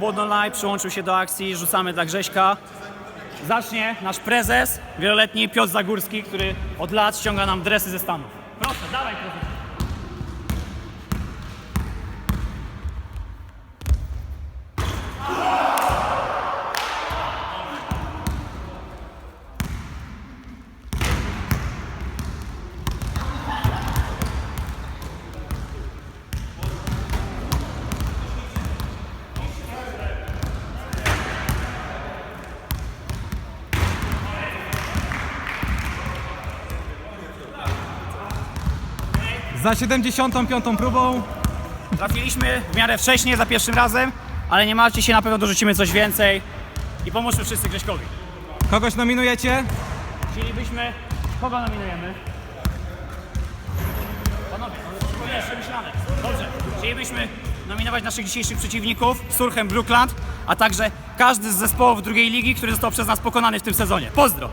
Bodonlaj przyłączył się do akcji, rzucamy dla Grześka. Zacznie nasz prezes, wieloletni Piotr Zagórski, który od lat ściąga nam dresy ze Stanów. Proszę, dawaj prezes. Za 75. próbą Trafiliśmy w miarę wcześnie, za pierwszym razem, ale nie martwcie się, na pewno dorzucimy coś więcej i pomóżmy wszyscy Grześkowi. kogoś nominujecie? Chcielibyśmy... Kogo nominujemy? Panowie, to jest przemyślane. Dobrze. Chcielibyśmy nominować naszych dzisiejszych przeciwników, Surhem Brookland, a także każdy z zespołów drugiej ligi, który został przez nas pokonany w tym sezonie. Pozdro!